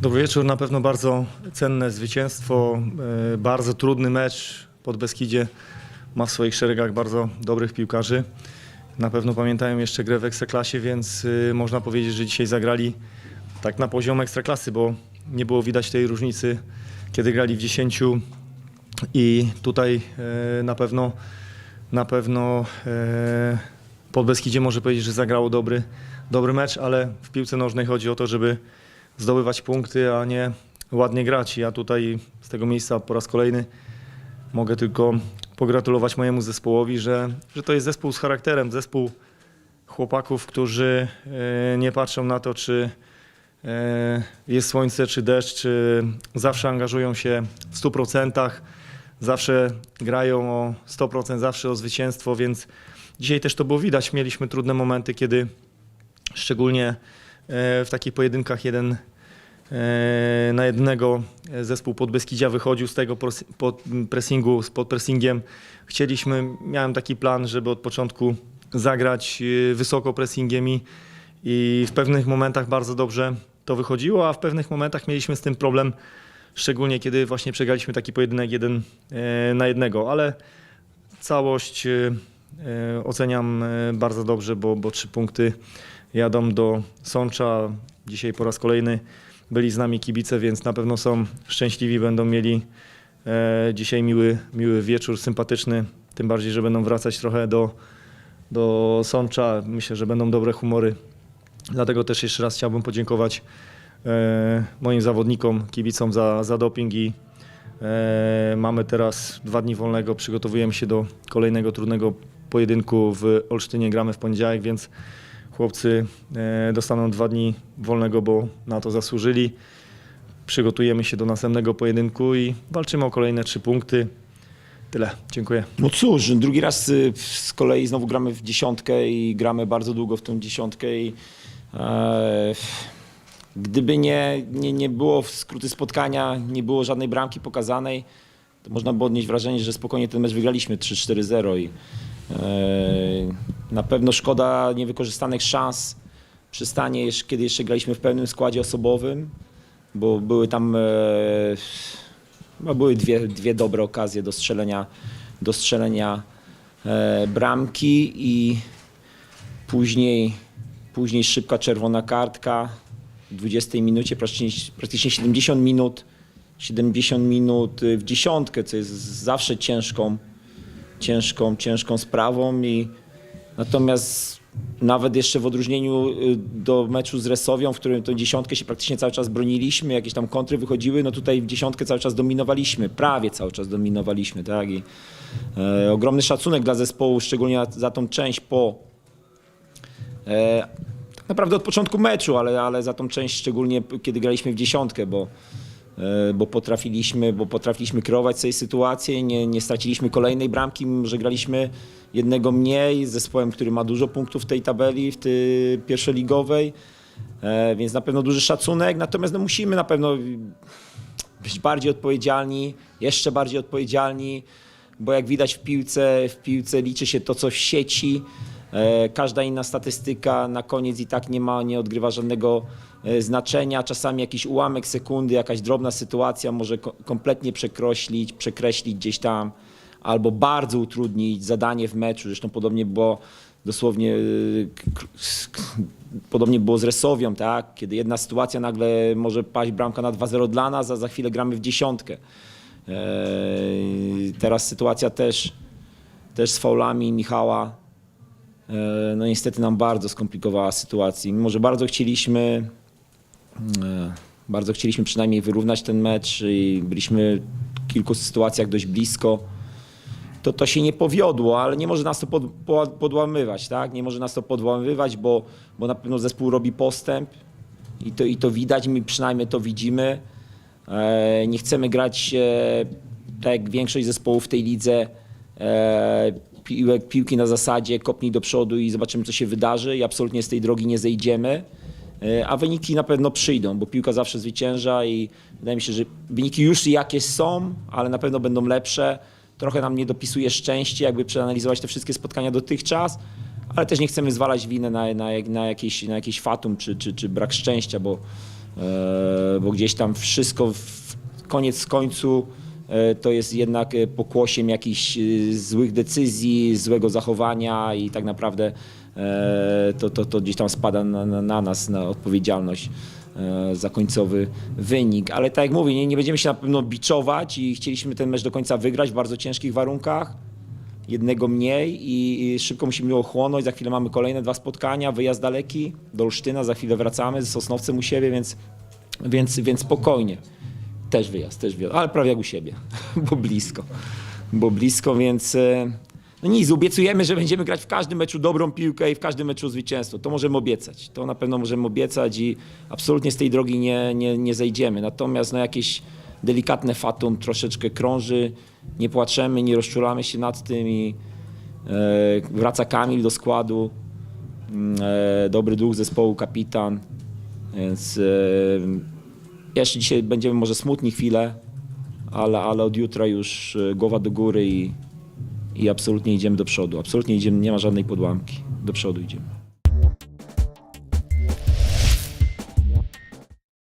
Dobry wieczór, na pewno bardzo cenne zwycięstwo, e, bardzo trudny mecz pod Beskidzie. Ma w swoich szeregach bardzo dobrych piłkarzy. Na pewno pamiętają jeszcze grę w Ekstraklasie, więc e, można powiedzieć, że dzisiaj zagrali tak na poziom Ekstraklasy, bo nie było widać tej różnicy, kiedy grali w 10 i tutaj e, na pewno na pewno pod Beskidzie może powiedzieć, że zagrało dobry, dobry mecz, ale w piłce nożnej chodzi o to, żeby zdobywać punkty, a nie ładnie grać. Ja tutaj z tego miejsca po raz kolejny mogę tylko pogratulować mojemu zespołowi, że, że to jest zespół z charakterem, zespół chłopaków, którzy e, nie patrzą na to, czy e, jest słońce, czy deszcz, czy zawsze angażują się w 100%, zawsze grają o 100%, zawsze o zwycięstwo, więc dzisiaj też to było widać. Mieliśmy trudne momenty, kiedy szczególnie w takich pojedynkach jeden e, na jednego e, zespół Podbeskidzia wychodził z tego pod pressingu, z pod pressingiem. Chcieliśmy, miałem taki plan, żeby od początku zagrać e, wysoko pressingiem i, i w pewnych momentach bardzo dobrze to wychodziło, a w pewnych momentach mieliśmy z tym problem, szczególnie kiedy właśnie przegraliśmy taki pojedynek jeden e, na jednego, ale całość e, e, oceniam e, bardzo dobrze, bo, bo trzy punkty jadą do Sącza. Dzisiaj po raz kolejny byli z nami kibice, więc na pewno są szczęśliwi, będą mieli e, dzisiaj miły, miły wieczór, sympatyczny. Tym bardziej, że będą wracać trochę do, do Sącza. Myślę, że będą dobre humory. Dlatego też jeszcze raz chciałbym podziękować e, moim zawodnikom, kibicom za, za doping i e, mamy teraz dwa dni wolnego. Przygotowujemy się do kolejnego trudnego pojedynku w Olsztynie. Gramy w poniedziałek, więc chłopcy e, dostaną dwa dni wolnego, bo na to zasłużyli. Przygotujemy się do następnego pojedynku i walczymy o kolejne trzy punkty. Tyle. Dziękuję. No cóż, drugi raz y, z kolei znowu gramy w dziesiątkę i gramy bardzo długo w tą dziesiątkę i e, gdyby nie, nie, nie było skróty spotkania, nie było żadnej bramki pokazanej, to można by odnieść wrażenie, że spokojnie ten mecz wygraliśmy 3-4-0 i na pewno szkoda niewykorzystanych szans przy stanie, kiedy jeszcze graliśmy w pełnym składzie osobowym, bo były tam e, Chyba były dwie, dwie dobre okazje do strzelenia, do strzelenia e, bramki i później, później szybka czerwona kartka w 20 minucie, praktycznie, praktycznie 70 minut, 70 minut w dziesiątkę, co jest zawsze ciężką, ciężką, ciężką sprawą i natomiast nawet jeszcze w odróżnieniu y, do meczu z Resowią, w którym tą dziesiątkę się praktycznie cały czas broniliśmy, jakieś tam kontry wychodziły, no tutaj w dziesiątkę cały czas dominowaliśmy, prawie cały czas dominowaliśmy, tak? I e, ogromny szacunek dla zespołu, szczególnie za, tą część po e, tak naprawdę od początku meczu, ale, ale za tą część szczególnie kiedy graliśmy w dziesiątkę, bo bo potrafiliśmy, bo potrafiliśmy kreować sobie sytuację, nie, nie straciliśmy kolejnej bramki, że graliśmy jednego mniej z zespołem, który ma dużo punktów w tej tabeli, w tej pierwszoligowej, e, więc na pewno duży szacunek, natomiast no musimy na pewno być bardziej odpowiedzialni, jeszcze bardziej odpowiedzialni, bo jak widać w piłce, w piłce liczy się to, co w sieci. E, Każda inna statystyka na koniec i tak nie ma, nie odgrywa żadnego e, znaczenia. Czasami jakiś ułamek sekundy, jakaś drobna sytuacja może ko- kompletnie przekreślić, przekreślić gdzieś tam, albo bardzo utrudnić zadanie w meczu. Zresztą podobnie było dosłownie, e, podobnie było z Resowią, tak? kiedy jedna sytuacja nagle może paść bramka na 2-0 dla nas, a za chwilę gramy w dziesiątkę. Eee, Teraz sytuacja też, też z faulami Michała. Eee, No niestety nam bardzo skomplikowała sytuację. Mimo, że bardzo chcieliśmy, eee, bardzo chcieliśmy przynajmniej wyrównać ten mecz i byliśmy w kilku sytuacjach dość blisko, to to się nie powiodło, ale nie może nas to pod, po- podłamywać, tak? Nie może nas to podłamywać, bo, bo na pewno zespół robi postęp i to, i to widać, my przynajmniej to widzimy. E, Nie chcemy grać e, tak jak większość zespołów w tej lidze e, piłek, piłki na zasadzie kopnij do przodu i zobaczymy co się wydarzy i absolutnie z tej drogi nie zejdziemy. E, A wyniki na pewno przyjdą, bo piłka zawsze zwycięża i wydaje mi się, że wyniki już jakieś są, ale na pewno będą lepsze. Trochę nam nie dopisuje szczęście, jakby przeanalizować te wszystkie spotkania dotychczas, ale też nie chcemy zwalać winy na, na, na, na fatum czy, czy, czy brak szczęścia, bo e, bo gdzieś tam wszystko, w koniec końcu to jest jednak e, pokłosiem jakichś e, złych decyzji, złego zachowania i tak naprawdę e, to, to, to gdzieś tam spada na, na, na nas, na odpowiedzialność e, za końcowy wynik. Ale tak jak mówię, nie, nie będziemy się na pewno biczować i chcieliśmy ten mecz do końca wygrać w bardzo ciężkich warunkach jednego mniej i, i szybko musimy ochłonąć. Za chwilę mamy kolejne dwa spotkania, wyjazd daleki do Olsztyna, za chwilę wracamy z Sosnowcem u siebie, więc, więc, więc spokojnie. Też wyjazd, też wyjazd, ale prawie jak u siebie, bo blisko. Bo blisko, więc e, no nic, obiecujemy, że będziemy grać w każdym meczu dobrą piłkę i w każdym meczu zwycięstwo. To możemy obiecać, to na pewno możemy obiecać i absolutnie z tej drogi nie, nie, nie zejdziemy. Natomiast no, jakieś delikatne fatum troszeczkę krąży, nie płaczemy, nie rozczulamy się nad tym i e, wraca Kamil do składu, Mm, e, dobry duch zespołu, kapitan, więc e, jeszcze dzisiaj będziemy może smutni chwilę, ale, ale od jutra już e, głowa do góry i, i absolutnie idziemy do przodu. Absolutnie idziemy, nie ma żadnej podłamki. Do przodu idziemy.